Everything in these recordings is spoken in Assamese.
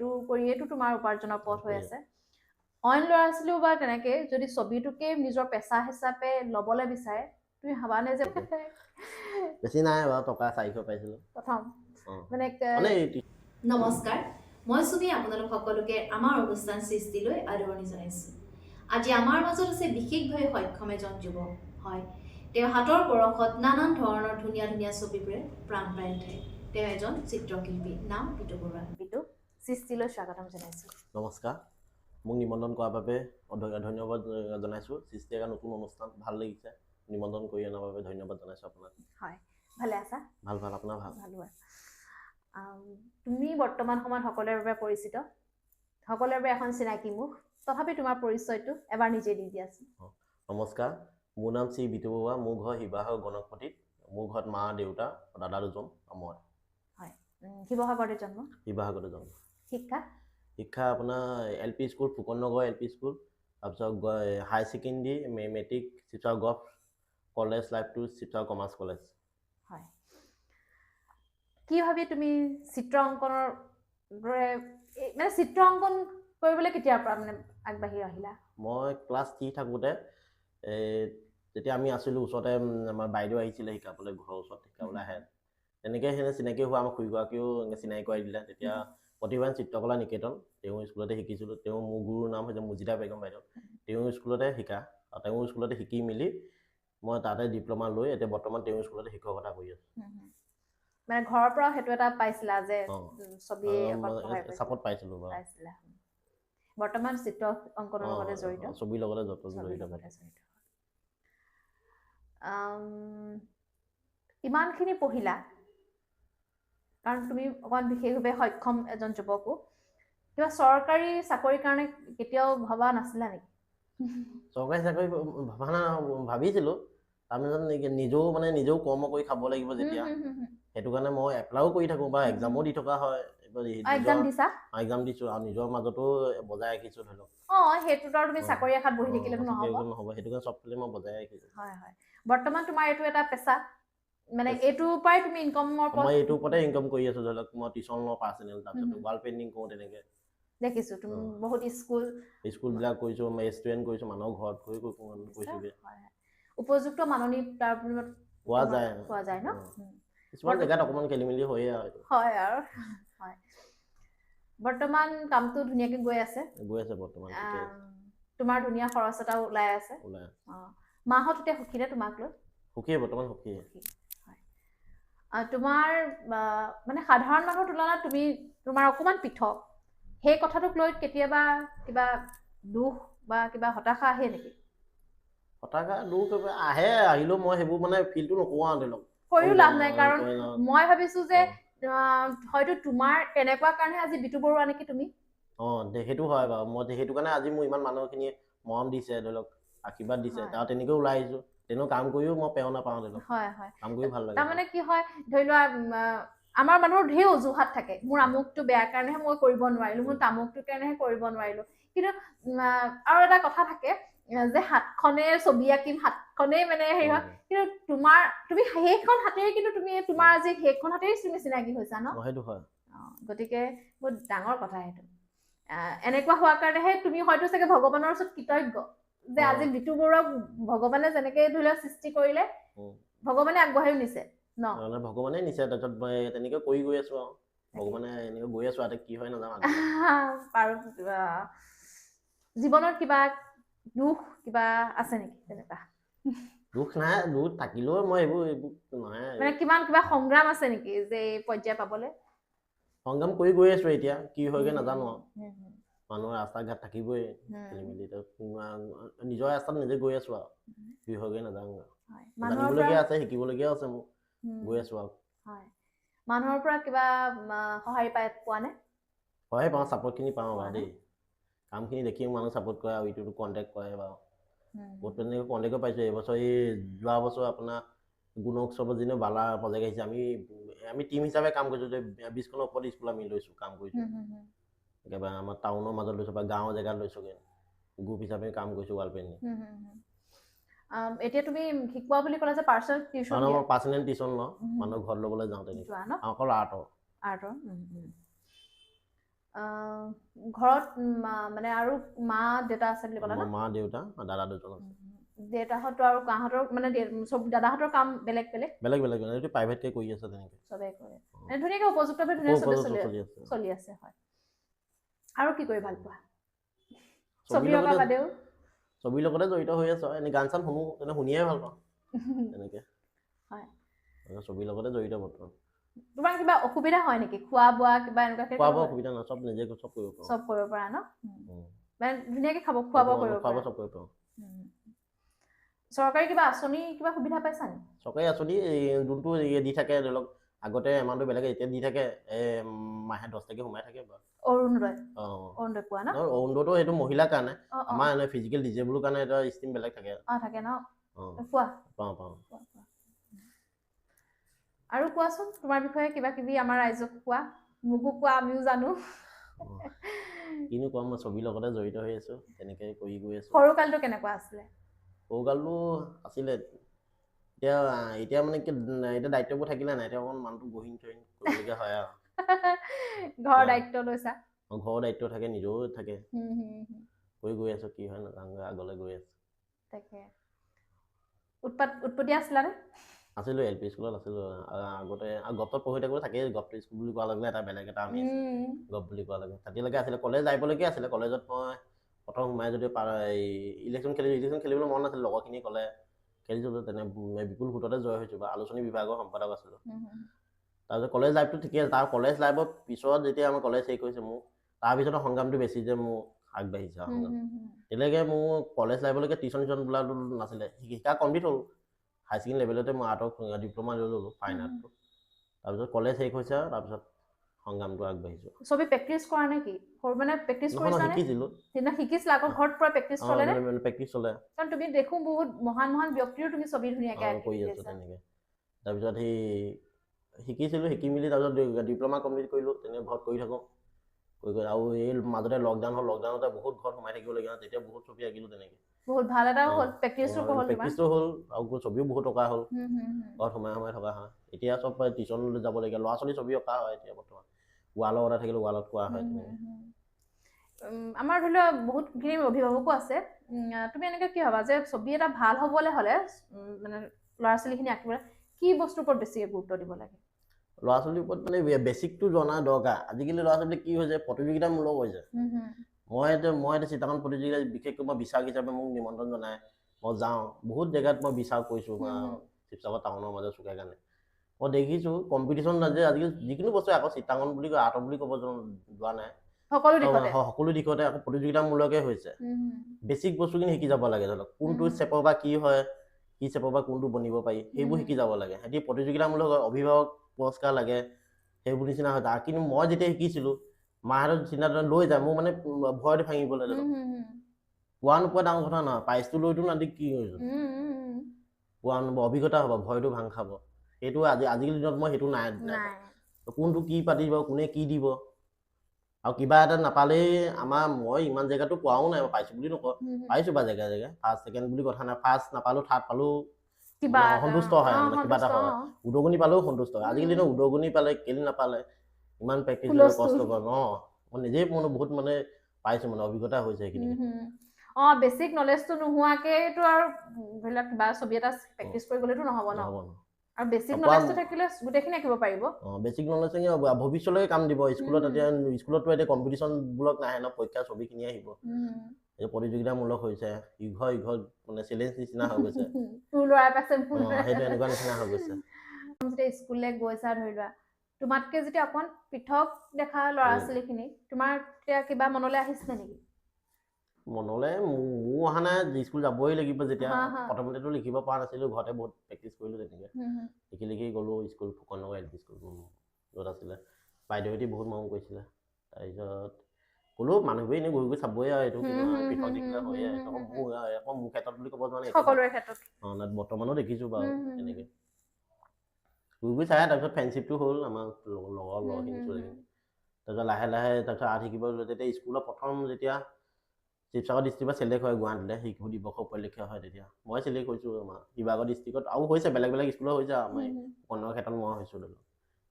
সেইটো কৰিয়েইতো তোমাৰ উপাৰ্জনৰ পথ হৈ আছে। অইন ল'ৰা ছোৱালীও বা তেনেকে যদি ছবিটোকে নিজৰ পেচা হিচাপে ল'বলৈ বিচাৰে তুমি ভাবানে যে বেছি নাই বাৰু টকা চাৰিশ পাইছিলোঁ। প্ৰথম। মানে নমস্কাৰ মই চুমি আপোনালোক সকলোকে আমাৰ অনুষ্ঠান সৃষ্টিলৈ আদৰণি জনাইছোঁ। আজি আমাৰ মাজত আছে বিশেষভাৱে সক্ষম এজন যুৱক। হয় তেওঁ হাতৰ পৰশত নানান ধৰণৰ ধুনীয়া ধুনীয়া ছবিবোৰে প্ৰাণ পাই উঠে। তেওঁ এজন চিত্ৰশিল্পী। নাম পিতু বৰুৱা সৃষ্টিলৈ স্বাগতম জনাইছো। নমস্কাৰ। মোক নিমন্ত্ৰণ কৰাৰ বাবে ধন্যবাদ জনাইছোঁ। সৃষ্টি এটা নতুন অনুষ্ঠান ভাল লাগিছে। নিমন্ত্ৰণ কৰি অনাৰ বাবে ধন্যবাদ জনাইছোঁ আপোনাক। হয়। ভালে আছা? ভাল ভাল। আপোনাৰ ভাল? ভালো তুমি বৰ্তমান সময়ত সকলোৰে বাবে পৰিচিত। সকলোৰে বাবে এখন চিনাকি মুখ। তথাপি তোমাৰ পৰিচয়টো এবাৰ নিজে দি দিয়াচোন। নমস্কাৰ। মোৰ নাম শ্ৰী বিতু বৰুৱা। মোৰ ঘৰ শিৱসাগৰ গণকপতিত মোৰ ঘৰত মা দেউতা দাদা দুজন মই। উম, শিৱসাগৰতে জন্ম? শিৱসাগৰতে জন্ম। শিক্ষা? শিক্ষা আপোনাৰ L P school Phukannagar L P school তাৰপিছত হাই ছেকেণ্ডেৰী মে- মেট্ৰিক শিৱসাগৰ গভ কলেজ লাইফটো শিৱসাগৰ কমাৰ্চ কলেজ। হয়। কি ভাবি তুমি চিত্ৰ অংকনৰ দৰে মানে চিত্ৰ অংকন কৰিবলৈ কেতিয়াৰ পৰা মানে আগবাঢ়ি আহিলা? মই ক্লাছ থ্ৰী থাকোঁতে যেতিয়া আমি আছিলোঁ ওচৰতে আমাৰ বাইদেউ আহিছিলে শিকাবলৈ ঘৰৰ ওচৰত শিকাবলৈ আহে। তেনেকৈ সেনে চিনাকি হোৱা আমাৰ খুৰীগৰাকীও এনেকৈ চিনাকি কৰাই দিলে। তেতিয়া প্ৰতিভান চিত্ৰকলা নিকেতন তেওঁৰ স্কুলতে শিকিছিলোঁ। তেওঁ মোৰ গুৰুৰ নাম হৈছে মুজিদা বেগম বাইদেউ। তেওঁৰ স্কুলতে শিকা আৰু তেওঁৰ স্কুলতে শিকি মেলি মই তাতে ডিপ্ল'মা লৈ এতিয়া বৰ্তমান তেওঁৰ স্কুলতে শিক্ষকতা কৰি আছোঁ। মানে ঘৰৰ পৰাও সেইটো এটা পাইছিলা যে ছবি। ছাপৰ্ট পাইছিলোঁ বাৰু। পাইছিলা। বৰ্তমান চিত্ৰ অংকনৰ লগতে জড়িত। ছবিৰ লগতে জড়িত ইমানখিনি পঢ়িলা? কাৰণ তুমি অকণমান বিশেষভাৱে সক্ষম এজন যুৱকো। কিবা চৰকাৰী চাকৰিৰ কাৰণে কেতিয়াও ভবা নাছিলা নেকি? চৰকাৰী চাকৰি ভবা নাই ভাবিছিলোঁ। তাৰপিছত নি- নিজেও মানে নিজেও কৰ্ম কৰি খাব লাগিব যেতিয়া। সেইটো কাৰণে মই এপ্লাইও কৰি থাকোঁ বা এক্সামো দি থকা হয়। অ, এক্সাম দিছা? এক্সাম দিছোঁ আৰু নিজৰ মাজতো বজাই ৰাখিছোঁ ধৰি লওক। অ সেইটোতো আৰু তুমি অঁ, চাকৰি এখাত বহি অঁ, থাকিলেতো নহ'ব। চাকৰি নহ'ব। সেইটো কাৰণে চবফালে মই বজাই ৰাখিছোঁ। হয় হয়। বৰ্তমান তোমাৰ এইটো এটা পেচা। মানে এইটোৰ পৰাই তুমি ইনকমৰ মই এইটোৰ ওপৰতে ইনকাম কৰি আছোঁ ধৰি লওক মই টিউশ্যন লওঁ পাৰ্চনেল তাৰপিছত উম। ৱাল পেইণ্টিং কৰোঁ তেনেকৈ। দেখিছো তুমি। বহুত স্কুল স্কুলবিলাক কৰিছোঁ ৰেষ্টুৰেণ্ট কৰিছোঁ মানুহৰ ঘৰত গৈ। কৰিছোঁগৈ হয়। উপযুক্ত মাননি তাৰ বিনিময়ত পোৱা যায়। পোৱা যায় ন। কিছুমান জেগাত অকণমান খেলি মেলি হয়ে আৰু এইটো। হয় আৰু হয়। বৰ্তমান কামটো ধুনীয়াকে গৈ আছে। গৈ আছে বৰ্তমান তোমাৰ ধুনীয়া খৰচ এটাও ওলাই আছে। ওলাই অ, মাহঁত এতিয়া সুখীনে তোমাক লৈ? সুখীয়ে বৰ্তমান আহ, তোমাৰ মানে সাধাৰণ মানুহৰ তুলনাত তুমি তোমাৰ অকণমান পৃথক। সেই কথাটোক লৈ কেতিয়াবা কিবা দুখ বা কিবা হতাশা আহে নেকি? হতাশা কৰিব আহে আহিলেও মই সেইবোৰ মানে ফিলটো নকৰোঁ আৰু ধৰি লওক। কৰিও লাভ নাই কাৰণ। মই ভাবিছো যে হয়তো তোমাৰ তেনেকুৱা কাৰণেহে আজি বিতু বৰুৱা নেকি তুমি? অঁ সেইটো হয় বাৰু। মই সেইটো কাৰণে আজি মোৰ ইমান মানুহখিনিয়ে মৰম দিছে ধৰি লওক আশীৰ্বাদ দিছে হয়। আৰু তেনেকৈও ওলাই আহিছোঁ। তেনেও কাম কৰিও মই প্ৰেৰণা পাওঁ হয় হয়। কাম কৰি ভাল লাগে। তাৰমানে কি হয় ধৰি লোৱা আমাৰ মানুহৰ ঢেৰ অজুহাত থাকে। মোৰ আমুকটো বেয়া কাৰণেহে মই কৰিব নোৱাৰিলো মোৰ তামুকটোৰ কাৰণেহে কৰিব নোৱাৰিলো। কিন্তু আৰু এটা কথা থাকে যে হাতখনে ছবি আঁকিম হাতখনেই মানে হেৰি হয় কিন্তু তোমাৰ তুমি সেইখন হাতেৰে কিন্তু তুমি তোমাৰ আজি সেইখন হাতেৰে তুমি চিনাকি হৈছা ন? সেইটো হয়। গতিকে বহুত ডাঙৰ কথা সেইটো। এনেকুৱা হোৱাৰ কাৰণেহে তুমি হয়তো চাগে ভগৱানৰ ওচৰত কৃতজ্ঞ। যে। আজি বিতু বৰুৱাক ভগৱানে যেনেকে ধৰি লওক সৃষ্টি কৰিলে। ভগৱানে আগবঢ়াইও নিছে ন? ভগৱানে নিছে তাৰপিছত তেনেকৈ কৰি গৈ আছোঁ আৰু। ভগৱানে এনেকৈ গৈ আছোঁ আৰু কি হয় নাজানো জীৱনত কিবা দুখ কিবা আছে নেকি তেনেকুৱা? দুখ নাই দুখ থাকিলেও মই এইবোৰ এইবোৰ নাই মানে কিমান কিবা সংগ্ৰাম আছে নেকি যে এই পৰ্যায় পাবলৈ? সংগ্ৰাম কৰি গৈ আছোঁ এতিয়া কি হয়গৈ নাজানো আৰু। মানুহৰ ৰাস্তা ঘাট থাকিবই খেলি মেলি নিজৰ ৰাস্তাত নিজে গৈ আছোঁ আৰু। হয়গৈ নাজানো জানিবলগীয়া আছে শিকিবলগীয়াও আছে মোৰ। গৈ আছোঁ আৰু। মানুহৰ পৰা কিবা সঁহাৰি পাই পোৱা নে? হয় পাওঁ ছাপৰ্টখিনি পাওঁ বাৰু? দেই। কামখিনি দেখি মানুহ ছাপৰ্ট কৰে আৰু ইটোতো কণ্টেক্ট কৰে বাৰু। বহুত তেনেকৈ কণ্টেক্টো পাইছোঁ। এইবছৰ এই যোৱা বছৰ আপোনাৰ গুণ উৎসৱত যেনে বালা প্ৰজেক্ট আহিছে। আমি আমি টীম হিচাপে কাম কৰিছোঁ যে বিছখনৰ ওপৰত স্কুল আমি লৈছোঁ কাম কৰিছোঁ। একেবাৰে আমাৰ টাউনৰ মাজত লৈছোঁ বা গাঁৱৰ জেগাত লৈছোঁগৈ গ্ৰুপ হিচাপে কাম কৰিছোঁ ৱাল পেইণ্টিং হুম, হুম, হুম। আম, এতিয়া তুমি শিকোৱা বুলি ক'লা যে পাৰ্চনেল কাৰণ মই পাৰ্চনেল টিউশ্যন লওঁ উম। মানুহৰ ঘৰত ল'বলৈ যাওঁ তেনেকৈ যোৱা ন? অকল আৰ্টৰ আৰ্টৰ ঘৰত মানে আৰু মা দেউতা আছে বুলি ক'লা মা দেউতা দাদা দুজন আছে। দেউতাহঁতৰ আৰু কাহঁতৰ মানে চব দাদাহঁতৰ কাম বেলেগ বেলেগ? বেলেগ বেলেগ এইটো প্ৰাইভেটকে কৰি আছে তেনেকে। চবে কৰে। ধুনীয়াকে উপযুক্তভাৱে ধুনীয়া চলি উপযুক্ত চলি চলি আছে। চলি আছে হয়। আৰু কি কৰি ভাল পোৱা? ছবি ছবিৰ অঁকা লগতে বাদেও ছবিৰ লগতে জড়িত হৈ আছো। এনে গান চান শুনো এনে শুনিয়ে ভাল পাওঁ। তেনেকে। হয়। ছবিৰ লগতে জড়িত বৰ্তমান। তোমাৰ কিবা অসুবিধা হয় নেকি? খোৱা বোৱা কিবা এনেকুৱা খোৱা বোৱা অসুবিধা নাই চব নিজে চব কৰিব পাৰোঁ। চব কৰিব পৰা ন। মানে ধুনীয়াকে খাব খোৱা বোৱা কৰিব খোৱা বোৱা চব কৰিব পাৰোঁ। চৰকাৰী কিবা আঁচনি কিবা সুবিধা পাইছা নি? চৰকাৰী আঁচনি যোনটো দি থাকে ধৰি লওক আগতে এমাউণ্টটো বেলেগে এতিয়া দি থাকে মাহে দহ তাৰিখে সোমাই থাকে বাৰু। অৰুণোদয় অঁ। অৰুণোদয় পোৱা ন? অৰুণোদয়টো সেইটো মহিলাৰ কাৰণে। আমাৰ এনে ফিজিকেল ডিজেবলৰ কাৰণে এটা স্কিম বেলেগ থাকে। অ থাকে ন? পোৱা পাওঁ পাওঁ। কোৱা, কোৱা। আৰু কোৱাচোন তোমাৰ বিষয়ে কিবা কিবি আমাৰ ৰাইজক কোৱা। মোকো কোৱা আমিও জানো। কিনো ক'ম মই ছবিৰ লগতে জড়িত হৈ আছো তেনেকে কৰি গৈ আছো। সৰু কালটো কেনেকুৱা আছিলে? সৰুকালটো আছিলে এতিয়া এতিয়া মানে কি এতিয়া দায়িত্ববোৰ থাকিলে নাই এতিয়া অকণ মানুহটো গহীন চহীন কৰিবলগীয়া হয় আৰু। ঘৰৰ দায়িত্ব লৈছা? আৰু ঘৰৰ দায়িত্ব থাকে নিজৰো থাকে। কৰি গৈ আছো কি হয় নাজানো আগলৈ গৈ আছো। তাকে। উৎপাত উৎপতীয়া আছিলানে আছিলো এল পি স্কুলত আছিলো আগতে গপ্তত পঢ়ি থাকোঁতে থাকেই গপ্ত স্কুল বুলি কোৱাৰ লগে এটা বেলেগ এটা আমি গপ বুলি কোৱাৰ লগে। তাতিয়ালৈকে আছিলে কলেজ যাবলৈকে আছিলে কলেজত মই প্ৰথম সোমাই যদি পাৰ এই ইলেকশ্যন খেলি ইলেকশ্যন খেলিবলৈ মন নাছিল লগৰখিনিয়ে ক'লে। খেলিছিলোঁ তেনে বিপুল ভোটতে জয় হৈছোঁ বা আলোচনী বিভাগৰ সম্পাদক আছিলোঁ। তাৰপিছত কলেজ লাইফটো ঠিকে আছে তাৰ কলেজ লাইফৰ পিছত যেতিয়া আমাৰ কলেজ শেষ কৰিছে মোৰ তাৰপিছত সংগ্ৰামটো বেছি যে মোৰ আগবাঢ়িছে সংগ্ৰাম। তেনেকৈ মোৰ কলেজ লাইফলৈকে টিউশ্যন চিউশ্যন বোলাটো নাছিলে শিকি- কমপ্লিট হ'ল হাই ছেকেণ্ডেৰী লেভেলতে মই আৰ্টৰ ডিপ্ল'মা লৈ ল'লোঁ ফাইন। আৰ্টটো তাৰপিছত কলেজ শেষ হৈছে আৰু তাৰপিছত সংগ্ৰামটো আগবাঢ়িছোঁ। ছবি প্ৰেক্টিচ কৰা নে কি? সৰু মানে প্ৰেক্টিচ নহয় কৰিছা নে? শিকিছিলোঁ। সেইদিনা শিকিছিলা আকৌ ঘৰত পুৰা প্ৰেক্টিচ চলে নে? প্ৰেক্টিচ চলে। কাৰণ তুমি দেখো বহুত মহান মহান ব্যক্তিৰো তুমি ছবি ধুনীয়াকে কৰি আছোঁ। তেনেকৈ। তাৰপিছত সেই শিকিছিলোঁ শিকি মেলি তাৰপিছত ডিপ্ল'মা কমপ্লিট কৰিলোঁ তেনেকৈ ঘৰত কৰি থাকোঁ। কৰি কৰি আৰু এই মাজতে লকডাউন হ'ল লকডাউনতে বহুত ঘৰত সোমাই থাকিবলগীয়া হ'ল তেতিয়া বহুত ছবি আঁকিলোঁ তেনেকৈ। বহুত ভাল এটাও অঁ, হ'ল প্ৰেক্টিচো হ'ল তোমাৰ প্ৰেক্টিচটো হ'ল আৰু ছবিও বহুত অঁকা হ'ল। হুম, হুম, হুম। ঘৰত সোমাই সোমাই থকা হয়। এতিয়া চব টিউশ্যন যাবলগীয়া ল'ৰা ছোৱালী ছবি অঁকা হয় এতিয়া বৰ্তমান। ৱালৰ অৰ্ডাৰ থাকিলে ৱালত কৰা হয় আমাৰ ধৰি লোৱা বহুতখিনি অভিভাৱকো আছে। তুমি এনেকে কি ভাবা যে ছবি এটা ভাল হ'বলৈ হ'লে মানে ল'ৰা ছোৱালীখিনি আঁকিবলৈ কি বস্তুৰ ওপৰত বেছিকে গুৰুত্ব দিব লাগে? ল'ৰা ছোৱালীৰ ওপৰত মানে বেছিকটো জনা দৰকাৰ। আজিকালি ল'ৰা ছোৱালী কি হৈছে প্ৰতিযোগিতামূলক হৈছে। মই এতিয়া মই এতিয়া চিত্ৰাংকন প্ৰতিযোগিতাত বিশেষকৈ মই বিচাৰক হিচাপে মোক নিমন্ত্ৰণ জনাই মই যাওঁ। বহুত জেগাত মই বিচাৰ কৰিছোঁ হুম, হুম। শিৱসাগৰ টাউনৰ মাজত চুকে কাৰণে। মই দেখিছোঁ কম্পিটিশ্যন যে আজিকালি যিকোনো বস্তু আকৌ চিত্ৰাংকন বুলি কয় আৰ্টৰ বুলি ক'ব যোৱা নাই সকলো দিশতে আকৌ প্ৰতিযোগিতামূলকে হৈছে। বেছিক বস্তুখিনি শিকি যাব লাগে ধৰি লওক কোনটো। চেপৰ বা কি হয় কি চেপৰ বা কোনটো বনিব পাৰি সেইবোৰ। শিকি যাব লাগে সিহঁতি প্ৰতিযোগিতামূলক হয়, অভিভাৱক পুৰস্কাৰ লাগে সেইবোৰ নিচিনা হয় তাৰ কিন্তু মই যেতিয়া শিকিছিলোঁ মাহঁতৰ চিন্তাধাৰা লৈ যায় মোৰ মানে ভয়টো ভাঙিবলৈ হুম। পোৱা নোপোৱা ডাঙৰ কথা নহয় প্ৰাইজটো লৈতো নাদি কি উম। পোৱা নোপোৱা অভিজ্ঞতা হ'ব ভয়টো ভাং খাব সেইটো আজি আজিকালি দিনত মই সেইটো নাই কোনটো কি পাতিব কোনে কি দিব? আৰু কিবা এটা নাপালেই আমাৰ মই ইমান জেগাতো পোৱাও নাই পাইছোঁ বুলি নকওঁ। পাইছোঁ বা জেগাই জেগাই ফাৰ্ষ্ট ছেকেণ্ড বুলি কথা নাই। ফাৰ্ষ্ট নাপালোঁ থাৰ্ড পালোঁ। সন্তুষ্ট হয় মানে কিবা এটা হয়। উদগনি পালেও সন্তুষ্ট হয়। আজিকালি। দিনত উদগনি পালে কেলি নাপালে? ইমান প্ৰেক্টিচ হুলস্থুল। কষ্ট কৰে অঁ। মই নিজেই মানে বহুত মানে পাইছোঁ মানে অভিজ্ঞতা হৈছে সেইখিনি। অ বেছিক নলেজটো নোহোৱাকেতো আৰু ধৰি লওক কিবা ছবি এটা প্ৰেক্টিচ কৰি গ'লেতো ন? নহ'ব ন? আৰু বেছিক নলেজটো থাকিলে গোটেইখিনি আঁকিব পাৰিব। অঁ বেছিক নলেজ ভৱিষ্যলৈকে কাম দিব। স্কুলত। এতিয়া স্কুলতো এতিয়া কম্পিটিশ্যনবোৰত নাহে ন পৰীক্ষা ছবিখিনি আহিব। এই প্ৰতিযোগিতামূলক হৈছে। ইঘৰ ইঘৰ মানে চেলেঞ্জ নিচিনা হৈ গৈছে। তোৰ ল'ৰাই পাইছে মোৰ অঁ ল'ৰাই সেইটো এনেকুৱা নিচিনা হৈ গৈছে। যেতিয়া স্কুললৈ গৈছা ধৰি লোৱা তোমাতকে যেতিয়া অকণ পৃথক দেখা ল'ৰা উম। ছোৱালীখিনিক তোমাৰ তেতিয়া কিবা মনলৈ আহিছিলে নেকি? মনলৈ মোৰ অহা নাই স্কুল যাবই লাগিব যেতিয়া। প্ৰথমতেতো লিখিব পৰা নাছিলোঁ ঘৰতে বহুত প্ৰেক্টিচ কৰিলোঁ তেনেকৈ। লিখি লিখি গ'লোঁ স্কুল ফুকন নগৰ এল পি স্কুল য'ত আছিলে। বাইদেউহঁতে বহুত মৰম কৰিছিলে। তাৰপিছত ক'লো মানুহবোৰে এনেই ঘূৰি ঘূৰি চাবই আৰু এইটো পৃথক দেখিলে আকৌ মোৰ ক্ষেত্ৰত বুলি ক'ব যোৱা নাই সকলোৰে ক্ষেত্ৰত। অঁ নাই বৰ্তমানো দেখিছোঁ বাৰু তেনেকৈ। ঘূৰি ঘূৰি চাই তাৰপিছত ফ্ৰেণ্ডশ্বিপটো হ'ল আমাৰ লগৰ লগৰ হুম, ল'ৰাখিনি হুম, ছোৱালীখিনি। তাৰপিছত লাহে লাহে তাৰপিছত আৰ্ট শিকিব ল'লোঁ তেতিয়া স্কুলৰ প্ৰথম যেতিয়া শিৱসাগৰ ডিষ্ট্ৰিক্টত চিলেক্ট হয় গুৱাহাটীলৈ শিশু দিৱসৰ উপলক্ষে হয় তেতিয়া। মই চিলেক্ট হৈছোঁ আমাৰ শিৱসাগৰ ডিষ্ট্ৰিক্টত আৰু হৈছে বেলেগ বেলেগ স্কুলৰ হৈছে আমাৰ। কন্যাৰ ক্ষেত্ৰত মই হৈছোঁ ধৰি লওক।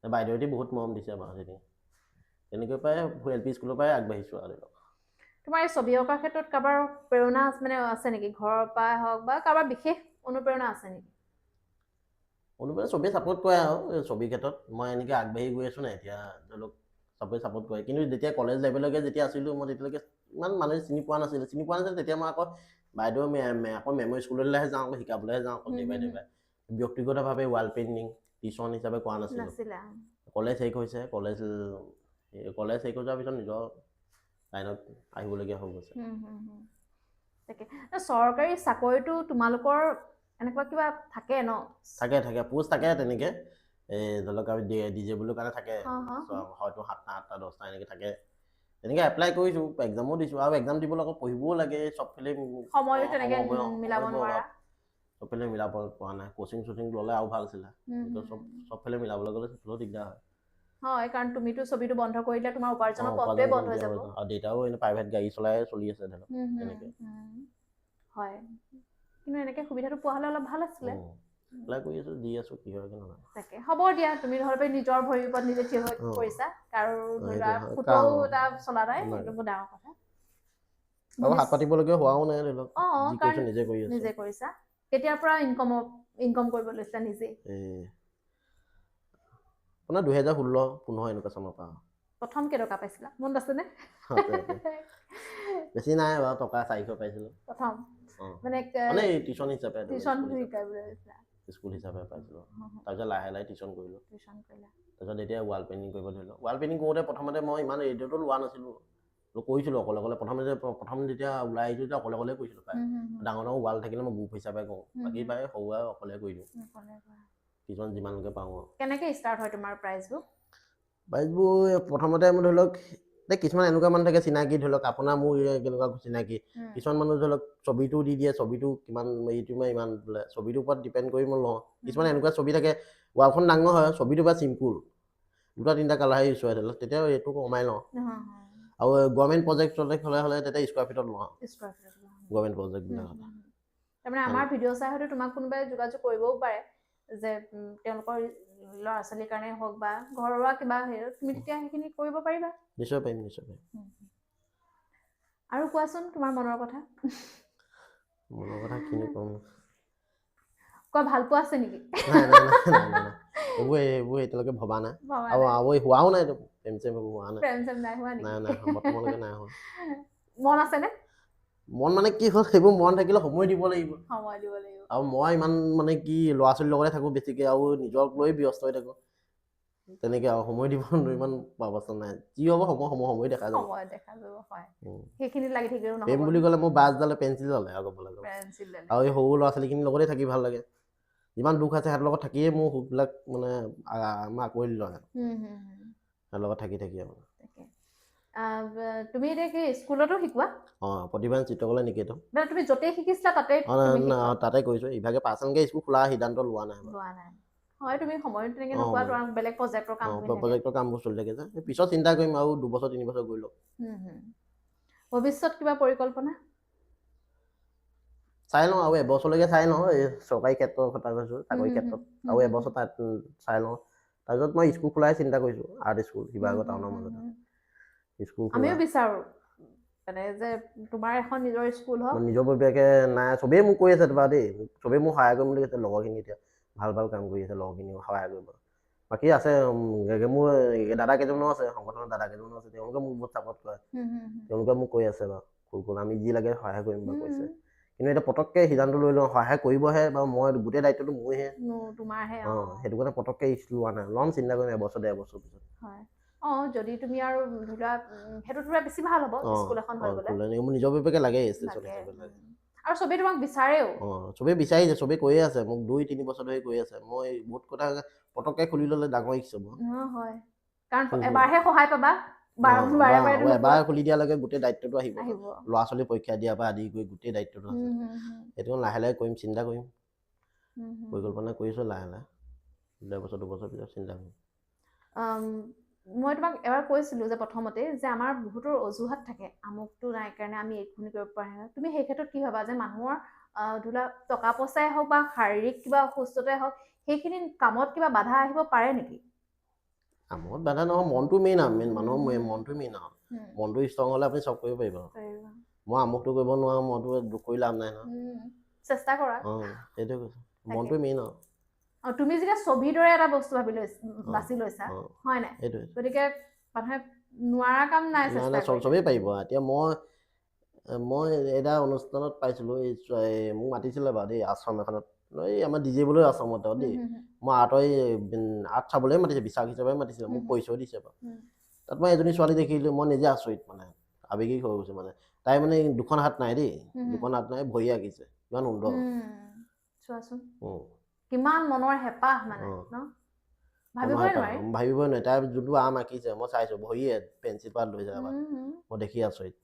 বাইদেউহঁতে বহুত মৰম দিছে বাৰু তেতিয়া তেনেকৈ প্ৰায় এল পি স্কুলৰ পৰাই আগবাঢ়িছোঁ আৰু ধৰি লওক। তোমাৰ এই ছবি অঁকাৰ ক্ষেত্ৰত কাৰোবাৰ প্ৰেৰণা মানে আছে নেকি? ঘৰৰ পৰাই হওক বা কাৰোবাৰ বিশেষ অনুপ্ৰেৰণা আছে নেকি? অনুপ্ৰেৰণা চবেই ছাপোৰ্ট কৰে আৰু ছবিৰ ক্ষেত্ৰত। মই এনেকৈ আগবাঢ়ি গৈ আছোঁ নাই এতিয়া। ধৰি লওক চবেই ছাপোৰ্ট কৰে। কিন্তু যেতিয়া কলেজ লেভেললৈকে যেতিয়া আছিলোঁ মই তেতিয়ালৈকে ইমান মানুহে চিনি পোৱা নাছিলে। চিনি পোৱা নাছিলে তেতিয়া মই আকৌ বাইদেউ আকৌ মেমৰি স্কুললৈহে যাওঁ আকৌ শিকাবলৈহে যাওঁ আকৌ হুম, দেওবাৰে। ব্যক্তিগতভাৱে ৱাল পেইণ্টিং টিউশ্যন হিচাপে কৰা নাছিলোঁ। কলেজ শেষ হৈছে কলেজ কলেজ শেষ হৈ যোৱাৰ পিছত নিজৰ লাইনত আহিবলগীয়া হৈ গৈছে। তাকে। চৰকাৰী চাকৰিটো তোমালোকৰ এনেকুৱা কিবা থাকে ন? থাকে থাকে। পোষ্ট থাকে তেনেকৈ। এই ধৰি লওক আমি ডিজেবলৰ কাৰণে থাকে। হয়তো সাতটা আঠটা দহটা এনেকৈ থাকে। তেনেকৈ এপ্লাই কৰিছোঁ এক্সামো দিছোঁ আৰু এক্সাম দিবলৈ আকৌ পঢ়িবও লাগে চবফালে সময়ো অ, তেনেকে সময়- উম, মিলাব সময় নোৱাৰা। চবফালে মিলাব পৰা নাই কচিং চচিং ল'লে আৰু ভাল আছিলে। চব হুম। চবফালে মিলাবলৈ গ'লে সেইফালেও দিগদাৰ হয়। হয় কাৰণ তুমিতো ছবিটো বন্ধ কৰিলে তোমাৰ উপাৰ্জনৰ পথটোৱে উপাৰ্জন বন্ধ হৈ যাব। আৰু দেউতাও এনে প্ৰাইভেট গাড়ী চলাই চলি আছে ধৰি লওক হুম, হুম, তেনেকে। হুম। হয়। কিন্তু এনেকে সুবিধাটো পোৱা হ'লে অলপ ভাল আছিলে। এপ্লাই কৰি আছোঁ দি আছোঁ কি হয় কি নহয় তাকে হ'ব দিয়া তুমি ধৰ নিজৰ ভৰিৰ ওপৰত নিজে থিয় হৈ। কৰিছা। কাৰো ধৰি। ফুটও এটা চলা নাই নাই। সেইটো বহুত ডাঙৰ কথা। আৰু হাত পাতিবলগীয়া হোৱাও নাই ধৰি লওক যি কৰিছোঁ নিজে কৰি আছোঁ। নিজে কৰিছা। কেতিয়াৰ পৰা ইনকমৰ ইনকম কৰিব লৈছা নিজে? আপোনাৰ দুহেজাৰ ষোল্ল পোন্ধৰ এনেকুৱা চনৰ পৰা। প্ৰথম কেইটকা পাইছিলা? মনত আছেনে আছে, আছে। বেছি নাই বাৰু টকা চাৰিশ পাইছিলোঁ। প্ৰথম। মানে মানে টিউশ্যন হিচাপে টিউশ্যন স্কুল হিচাপে- শিকাবলৈ স্কুল হিচাপে পাইছিলোঁ। তাৰপিছত লাহে লাহে টিউশ্যন কৰিলোঁ। তাৰপিছত এতিয়া ৱাল পেইণ্টিং কৰিব ধৰিলোঁ। ৱাল পেইণ্টিং কৰোঁতে প্ৰথমতে মই ইমান ৰেডিঅ'টো লোৱা নাছিলোঁ। কৰিছিলোঁ অকলে অকলে। প্ৰথমতে প্ৰথম যেতিয়া ওলাই আহিছোঁ তেতিয়া অকলে অকলে কৰিছিলোঁ প্ৰায়। ডাঙৰ ডাঙৰ ৱাল থাকিলে মই গ্ৰুপ হিচাপে কৰোঁ। বাকী। প্ৰায় সৰু আৰু অকলে কৰি দিওঁ। কিছুমান যিমানলৈকে পাৰোঁ আৰু। কেনেকে ষ্টাৰ্ট হয় তোমাৰ প্ৰাইজবোৰ প্ৰাইচবোৰ প্ৰথমতে মোৰ ধৰি লওক কিছুমান এনেকুৱা মানুহ থাকে চিনাকি ধৰি লওক আপোনাৰ মোৰ এই কেনেকুৱা চিনাকি। কিছুমান মানুহ ধৰি লওক ছবিটো দি দিয়ে ছবিটো কিমান এইটো মই ইমান বোলে ছবিটোৰ ওপৰত ডিপেণ্ড কৰি মই লওঁ। কিছুমান। এনেকুৱা ছবি থাকে ৱালখন ডাঙৰ হয় ছবিটো বা চিম্পুল দুটা তিনিটা কালাৰ ইউজ হয় ধৰি লওক তেতিয়া এইটো কমাই লওঁ। আৰু গভৰ্ণমেণ্ট প্ৰজেক্ট চজেক্ট হ'লে হ'লে তেতিয়া স্কুৱাৰ ফিটত লওঁ। গভৰ্ণমেণ্ট হুম, প্ৰজেক্টবিলাক হুম, হুম। তাৰমানে আমাৰ ভিডিঅ' চাই হয়তো তোমাক কোনোবাই যোগাযোগ কৰিবও পাৰে। যে তেওঁলোকৰ ল'ৰা ছোৱালীৰ কাৰণে হওক বা ঘৰুৱা কিবা তুমি তেতিয়া সেইখিনি কৰিব পাৰিবা। নিশ্চয় পাৰিম নিশ্চয় পাৰিম। আৰু কোৱাচোন তোমাৰ মনৰ কথা। মনৰ কথা কিনো ক'ম। কোৱা ভাল পোৱা আছে নেকি? নাই নাই নাই নাই নাই নাই। এইবোৰ এইবোৰ এতিয়ালৈকে ভবা নাই। ভবা আৰু নাই। আৰু এই হোৱাও নাই এইটো প্ৰেম চেম এইবোৰ হোৱা নাই। প্ৰেম চেম নাই হোৱা নাই নেকি? নাই বৰ্তমানলৈকে নাই হোৱা। মন আছেনে? মন মানে কি হ'ল সেইবোৰ মন থাকিলে সময় দিব লাগিব সময় দিব লাগিব আৰু মই ইমান মানে কি ল'ৰা ছোৱালীৰ লগতে থাকোঁ বেছিকৈ আৰু নিজক লৈ ব্যস্ত হৈ থাকোঁ তেনেকৈ আৰু সময় দিব ইমান অৱস্থা নাই যি হ'ব সময় সময় সময় দেখা যাব সময় দেখা যাব হয় উম। সেইখিনিত লাগি থাকিলেও প্ৰেম বুলি ক'লে মোৰ বাছডালে পেঞ্চিল ডালে আৰু ক'বলৈ গ'লে। আৰু এই সৰু ল'ৰা ছোৱালীখিনিৰ লগতে থাকি ভাল লাগে যিমান দুখ আছে সিহঁতৰ লগত থাকিয়ে মোৰ সুখবিলাক মানে আ- মই আঁকোৱালি হুম। সিহঁতৰ লগত থাকি থাকি আৰু তুমি এতিয়া কি স্কুলতো শিকোৱা? অঁ প্ৰতিভা চিত্ৰকলা নিকেতন। মানে তুমি য'তেই শিকিছিলা তাতে অঁ তাতে কৰিছোঁ। ইভাগে পাৰ্চনেলকৈ স্কুল খোলা সিদ্ধান্ত লোৱা নাই লোৱা নাই। হয় তুমি সময় তেনেকে অ, নোপোৱা সময়। তোমাৰ বেলেগ প্ৰজেক্টৰ কাম অঁ কৰি থাকে। প্ৰজেক্টৰ কামবোৰ চলি থাকে যে। এই পিছত চিন্তা কৰিম আৰু দুবছৰ তিনি বছৰ গৈ লওক। হুম, হুম। ভৱিষ্যত কিবা পৰিকল্পনা? চাই লওঁ আৰু এবছৰলৈকে চাই লওঁ এই চৰকাৰী ক্ষেত্ৰৰ কথা কৈছোঁ চাকৰি হুম, ক্ষেত্ৰত। হুম, আৰু হুম, এবছৰ তাত উম, চাই লওঁ। তাৰপিছত মই স্কুল খোলাই চিন্তা কৰিছোঁ আৰ্ট স্কুল শিৱসাগৰ টাউনৰ মাজতে। স্কুল আমিও বিচাৰো মানে যে তোমাৰ এখন নিজৰ স্কুল হওক। মই নিজৰ ববীয়াকে নাই চবেই মোক কৈ আছে তোমাৰ দেই চবেই মোক সহায় কৰিম বুলি কৈছে লগৰখিনি এতিয়া ভাল ভাল কাম কৰি আছে লগৰখিনি সহায় কৰিব। বাকী আছে মোৰ দাদা কেইজনো আছে সংগঠনৰ দাদা কেইজনো আছে তেওঁলোকে মোক বহুত ছাপৰ্ট কৰে। হুম, হুম, হুম। তেওঁলোকে মোক কৈ আছে বাৰু খুল খুল আমি যি লাগে সহায় কৰিম বা কৈছে। কিন্তু এতিয়া পটককৈ সিদ্ধান্ত লৈ লওঁ সহায় কৰিবহে বা মই গোটেই দায়িত্বটো মোৰহে। তোমাৰহে অঁ সেইটো কাৰণে পটককৈ ইচ্ছু লোৱা নাই ল'ম চিন্তা কৰিম এবছৰ ডেৰ বছৰ পিছত। হয়। অ যদি তুমি আৰু ধৰি লোৱা সেইটো তোমাৰ বেছি ভাল হ'ব স্কুল এখন হৈ গ'লে। মোৰ নিজৰ বেবেগে লাগে। আৰু চবেই তোমাক বিচাৰেও। অঁ চবেই বিচাৰিছে চবেই কৈয়ে আছে মোক দুই তিনি বছৰ ধৰি কৈ আছে। মই বহুত কথা পটককৈ খুলি ল'লে ডাঙৰ হ'ব। অ, হয়। কাৰণ। এবাৰহে সহায় পাবা। এবাৰ খুলি দিয়াৰ লগে গোটেই দায়িত্বটো আহিব। ল'ৰা ছোৱালী পৰীক্ষা দিয়াৰ পৰা আদি কৰি গোটেই দায়িত্বটো আছে। সেইটো লাহে লাহে কৰিম চিন্তা কৰিম। পৰিকল্পনা কৰিছোঁ লাহে লাহে ডেৰ বছৰ দুবছৰ পিছত চিন্তা কৰিম। মই তোমাক এবাৰ কৈছিলো যে প্ৰথমতে যে আমাৰ বহুতৰ অজুহাত থাকে আমুকটো নাই কাৰণে আমি এইখিনি কৰিব পৰা নাই। তুমি সেই ক্ষেত্ৰত কি ভাবা যে মানুহৰ ধৰি লোৱা টকা পইচাই হওক বা শাৰীৰিক কিবা অসুস্থতাই হওক সেইখিনি কামত কিবা বাধা আহিব পাৰে নেকি? কামত বাধা নহয় মনটো মেইন আৰু মেইন মানুহৰ মনটো মেইন আৰু। মনটো ষ্ট্ৰং হ'লে আপুনি চব কৰিব পাৰিব। মই আমুকটো কৰিব নোৱাৰোঁ মইতো দুখ কৰি লাভ নাই নহয় চেষ্টা কৰা। অঁ সেইটোৱে কৈছোঁ। মনটো মেইন আৰু। তুমি যেতিয়া ছবিৰ দৰে এটা বস্তু ভাবি লৈছা বাছি লৈছা হয় নাই গতিকে মানুহে নোৱাৰা কাম নাই। চবেই পাৰিব এতিয়া মই মই এটা অনুষ্ঠানত পাইছিলোঁ এই মোক মাতিছিলে বাৰু দেই আশ্ৰম এখনত এই আমাৰ ডি জে বলৈ আশ্ৰমত আৰু দেই। মই আৰ্টৰ এই আৰ্ট চাবলৈ মাতিছে বিচাৰক হিচাপে মাতিছিলে মোক। পৰিচয় দিছে বাৰু। তাত মই এজনী ছোৱালী দেখিলোঁ মই নিজে আচৰিত মানে আৱেগিক হৈ গৈছোঁ মানে তাই মানে দুখন হাত নাই দেই। দুখন হাত নাই ভৰি আঁকিছে ইমান সুন্দৰ চোৱাচোন। কিমান মনৰ হেঁপাহ মানে। ন? ভাবিবই নোৱাৰি। ভাবিবই নোৱাৰি। তাই যোনটো আম আঁকিছে মই চাইছোঁ ভৰিয়ে পেঞ্চিল পাত লৈ যায় উম, মই দেখি আচৰিত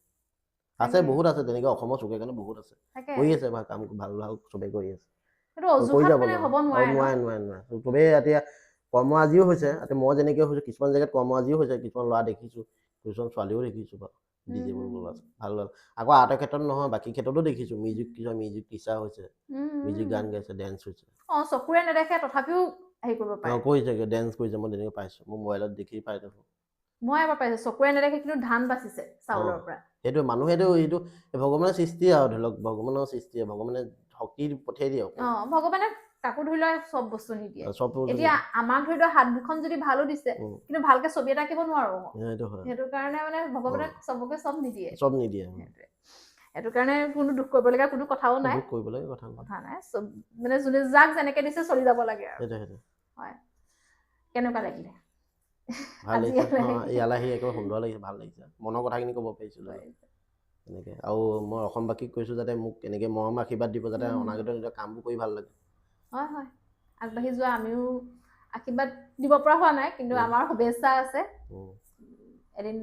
আছে। বহুত আছে তেনেকে অসমৰ চুকে কাৰণে বহুত আছে। কৰি আছে ভাল কাম ভাল ভাল চবেই কৰি আছে। যাব চবেই এতিয়া কৰ্ম আজিও হৈছে মই যেনেকে হৈছোঁ কিছুমান জেগাত কৰ্ম আজিও হৈছে। কিছুমান ল'ৰা দেখিছোঁ কিছুমান ছোৱালীও দেখিছোঁ বাৰু। ডিজে উম, বোৰ উম, আছে ভাল ভাল আকৌ আৰ্টৰ ক্ষেত্ৰত নহয় বাকী ক্ষেত্ৰতো দেখিছোঁ। মিউজিক কিছুমান মিউজিক টিচাৰ হৈছে। মিউজিক গান। গাইছে ডেন্স হৈছে। অ চকুৰে নেদেখে তথাপিও হেৰি কৰিব পাৰে। কৰিছে ডেন্স কৰিছে মই তেনেকে পাইছোঁ। মই মোবাইলত দেখি পাই থাকোঁ। মই এবাৰ পাইছো চকুৰে নেদেখে কিন্তু ধান বাচিছে চাউলৰ। পৰা। সেইটো মানুহেতো এইটো ভগৱানৰ সৃষ্টি আৰু ধৰি লওক ভগৱানৰ সৃষ্টি ভগৱানে শক্তি পঠিয়াই দিয়ে। ভগৱানে কাকো ধৰি লোৱা চব বস্তু নিদিয়ে। এতিয়া আমাক ধৰি লোৱা হাত দুখন যদি ভালো দিছে কিন্তু ভালকে ছবি এটা আঁকিব নোৱাৰো সেইটো হয়। কাৰণে মানে ভগৱানে চবকে চব নিদিয়ে। চব নিদিয়ে সেইটো কাৰণে কোনো দুখ কৰিবলগীয়া কোনো কথাও নাই। দুখ কৰিব লাগে কথা নাই। কথা নাই। চব মানে যোনে যাক যেনেকে দিছে চলি যাব লাগে আৰু। সেইটো কেনেকুৱা লাগিলে? ভাল লাগিছে। ইয়ালৈ অ, ইয়ালৈ আহি একেবাৰে সুন্দৰ লাগিছে ভাল লাগিছে। মনৰ কথাখিনি ক'ব পাৰিছিলোঁ। এনেকে। আৰু মই অসমবাসীক কৈছোঁ যাতে মোক এনেকে মৰম আশীৰ্বাদ দিব যাতে। অনাগত নিজৰ কামবোৰ কৰি ভাল লাগে। হয় হয়। আগবাঢ়ি যোৱা আমিও আশীৰ্বাদ দিব পৰা হোৱা নাই কিন্তু। আমাৰ শুভেচ্ছা আছে। এদিন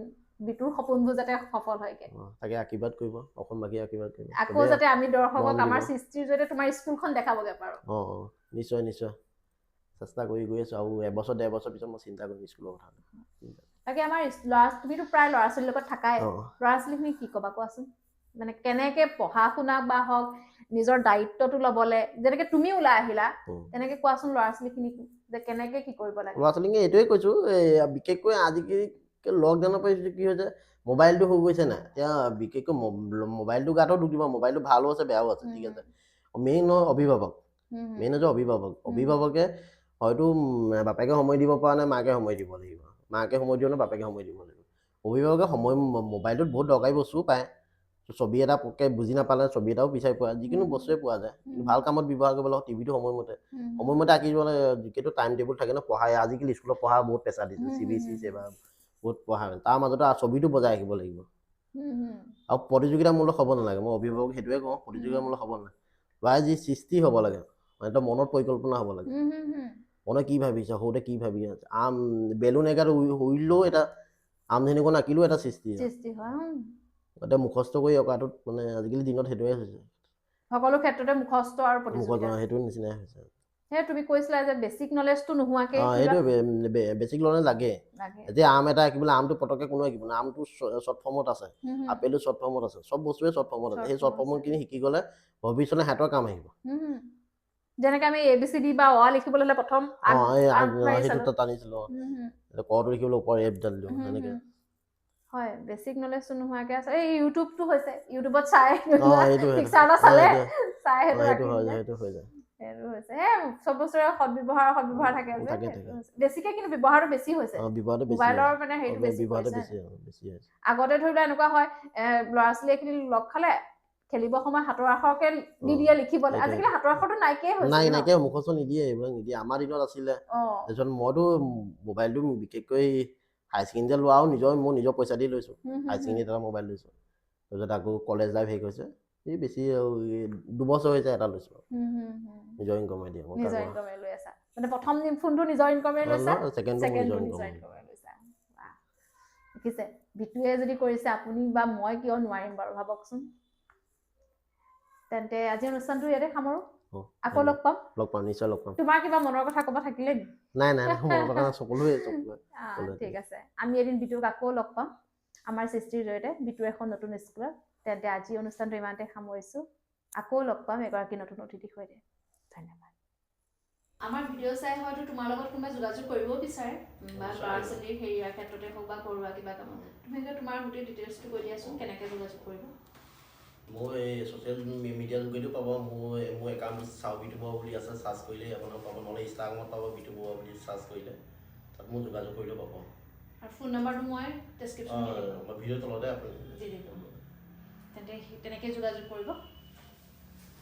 বিটোৰ সপোনবোৰ যাতে সফল হয়গে। তাকে আশীৰ্বাদ কৰিব অসমবাসীয়ে আশীৰ্বাদ কৰিব। আকৌ যাতে আমি দৰ্শকক আমাৰ। সৃষ্টিৰ জৰিয়তে তোমাৰ স্কুলখন দেখাবগে পাৰো। অঁ অঁ নিশ্চয় নিশ্চয়। চেষ্টা কৰি গৈ আছোঁ। আৰু এবছৰ ডেৰ বছৰ পিছত মই চিন্তা কৰিম স্কুলৰ কথা। তাকে আমাৰ ল'ৰা তুমিতো প্ৰায় ল'ৰা ছোৱালীৰ লগত থাকাই। ল'ৰা ছোৱালীখিনিক কি ক'বা কোৱাচোন? মানে কেনেকে পঢ়া শুনা বা হওক নিজৰ দায়িত্বটো ল'বলে যেনেকে তুমি ওলাই আহিলা। তেনেকে কোৱাচোন ল'ৰা ছোৱালীখিনিক যে কেনেকে কি কৰিব লাগে? ল'ৰা ছোৱালীক এইটোৱে কৈছোঁ বিশেষকৈ আজিকালি লকডাউনৰ পৰা কি হৈছে মোবাইলটো হৈ গৈছে নাই এতিয়া বিশেষকৈ মোবাইলটো গাতো দুখ দিব মোবাইলটো ভালো আছে বেয়াও আছে ঠিক আছে। মেইন হ'ল অভিভাৱক। মেইন হৈছে অভিভাৱক। অভিভাৱকে হয়তো বাপেকে সময় দিব পৰা নাই মাকে সময় দিব লাগিব। মাকে সময় দিব নে বাপেকে সময় দিব লাগিব। অভিভাৱকে সময় মোবাইলটোত বহুত দৰকাৰী বস্তুও পায়। ছবি এটা পটকে বুজি নাপালে ছবি এটাও বিচাৰি পোৱা যিকোনো। বস্তুৱে পোৱা যায়। ভাল কামত ব্যৱহাৰ কৰিব লাগিব টিভিটো সময়মতে। সময়মতে আঁকি দিব লাগে যিহেতু টাইম টেবুল থাকে ন পঢ়াই আজিকালি স্কুলত পঢ়া বহুত প্ৰেছাৰ দিছে চি বি হুম, চি। চেবা বহুত পঢ়া তাৰ মাজতে ছবিটো বজাই ৰাখিব লাগিব। আৰু প্ৰতিযোগিতামূলক হ'ব নালাগে মই অভিভাৱক সেইটোৱে কওঁ প্ৰতিযোগিতামূলক হ'ব নালাগে ল'ৰাই যি সৃষ্টি হ'ব লাগে মানে তাৰ মনত পৰিকল্পনা হ'ব লাগে। মনে কি ভাবিছে সৰুতে কি ভাবি আছে আম বেলুন এগাত উৰি- উৰিলেও এটা আমধেনুকণ আঁকিলেও এটা সৃষ্টি হয় এতিয়া মুখস্থ কৰি অঁকাটোত মানে আজিকালি দিনত সেইটোৱে হৈছে সকলো ক্ষেত্ৰতে মুখস্থ আৰু প্ৰতিযোগিতা সেইটো নিচিনাই হৈছে সেই তুমি কৈছিলা যে বেছিক নলেজটো নোহোৱাকে অঁ সেইটোৱে বেছিক নলেজ লাগে এতিয়া আম এটা আঁকিবলৈ আমটো পটককে কোনো আঁকিব নোৱাৰে আমটো শ্বৰ্ট ফৰ্মত আছে। আপেলো শ্বৰ্ট ফৰ্মত আছে চব বস্তুৱে শ্বৰ্ট ফৰ্মত আছে সেই শ্বৰ্ট। ফৰ্মখিনি শিকি গ'লে ভৱিষ্যতে সিহঁতৰ কাম আহিব। যেনেকে আমি এ বি চি ডি বা অ লিখিবলৈ হ'লে প্ৰথম অঁ। সেইটো টানিছিলো কৰটো লিখিবলৈ ওপৰত এপ ডাল দিওঁ সেনেকে। হয় নলেজটো নোহোৱাকে আছে। এই ইউটিউবটো হৈছে ইউটিউবত চাই এটা চালে চাই সেইটো হৈ যায়। হৈছে। চব বস্তুৰে থাকে। বেছিকে কিন্তু ব্যৱহাৰটো বেছি হৈছে। মোবাইলৰ। মানে হেৰিটো বেছি হৈছে। আগতে ধৰি লোৱা এনেকুৱা হয় ল'ৰা ছোৱালী এখিনি লগ খালে খেলিব সময়ত হাতৰ আখৰকে দি অঁ, দিয়ে লিখিবলৈ। আজিকালি হাতৰ আখৰটো নাইকিয়াই হৈছে নাই? নাইকিয়া মুখস্থ নিদিয়ে। এইবিলাক নিদিয়ে। আমাৰ দিনত আছিলে তাৰপিছত মইতো মোবাইলটো বিশেষকৈ হায়াৰ ছেকেণ্ডেৰী লোৱাও নিজৰ মোৰ নিজৰ পইচা দি লৈছোঁ। হায়াৰ হুম। ছেকেণ্ডেৰীত এটা মোবাইল লৈছোঁ। তাৰপিছত আকৌ কলেজ লাইফ হেৰি কৰিছে এই বেছি আৰু দুবছৰ হৈছে এটা লৈছোঁ আৰু। নিজৰ ইনকমে দিয়ে মই নিজৰ কাকো- ইনকমে লৈ আছা। মানে প্ৰথম ফোনটো নিজৰ ইনকমে লৈছা? ছেকেণ্ডটো নিজৰ ইনকম লৈছা। দেখিছে বিটুৱে যদি কৰিছে আপুনি বা মই কিয় নোৱাৰিম বাৰু ভাবকচোন। তেন্তে আজি অনুষ্ঠানটো ইয়াতে সামৰো। আকৌ লগ পাম? লগ পাম নিশ্চয় লগ পাম। তোমাৰ কিবা মনৰ কথা ক'ব থাকিলে নেকি নাই নাই মনৰ কথা সকলোৱে ঠিক আছে। আমি এদিন বিটুক আকৌ লগ পাম আমাৰ সৃষ্টিৰ জৰিয়তে। বিটুৰ এখন নতুন স্কুলত তেন্তে আজি অনুষ্ঠানটো ইমানতে সামৰিছোঁ। আকৌ লগ পাম এগৰাকী নতুন অতিথিৰ সৈতে ধন্যবাদ। আমাৰ ভিডিঅ' চাই হয়তো তোমাৰ লগত কোনোবাই যোগাযোগ কৰিবও বিচাৰে। বা। ল'ৰা ছোৱালীৰ হেৰিয়াৰ ক্ষেত্ৰতে হওক বা ঘৰুৱা কিবা কামত তুমি তোমাৰ গোটেই ডিটেইলছটো কৈ দিয়াচোন কেনেকৈ যোগাযোগ কৰিব? মোৰ এই ছ'চিয়েল মিডিয়া যোগেদিও পাব মোৰ মোৰ একাউণ্ট চাওঁ বিতু বৰুৱা বুলি আছে চাৰ্চ কৰিলে আপোনাৰ পাব নহ'লে ইনষ্টাগ্ৰামত পাব বিটুবৰ বুলি চাৰ্চ কৰিলে তাত মোৰ যোগাযোগ কৰিলেও পাব। আৰু ফোন নম্বৰটো মই ডেছক্ৰিপশ্যন মই ভিডিঅ'ৰ তলতে আপুনি তেনেকৈ যোগাযোগ কৰিব।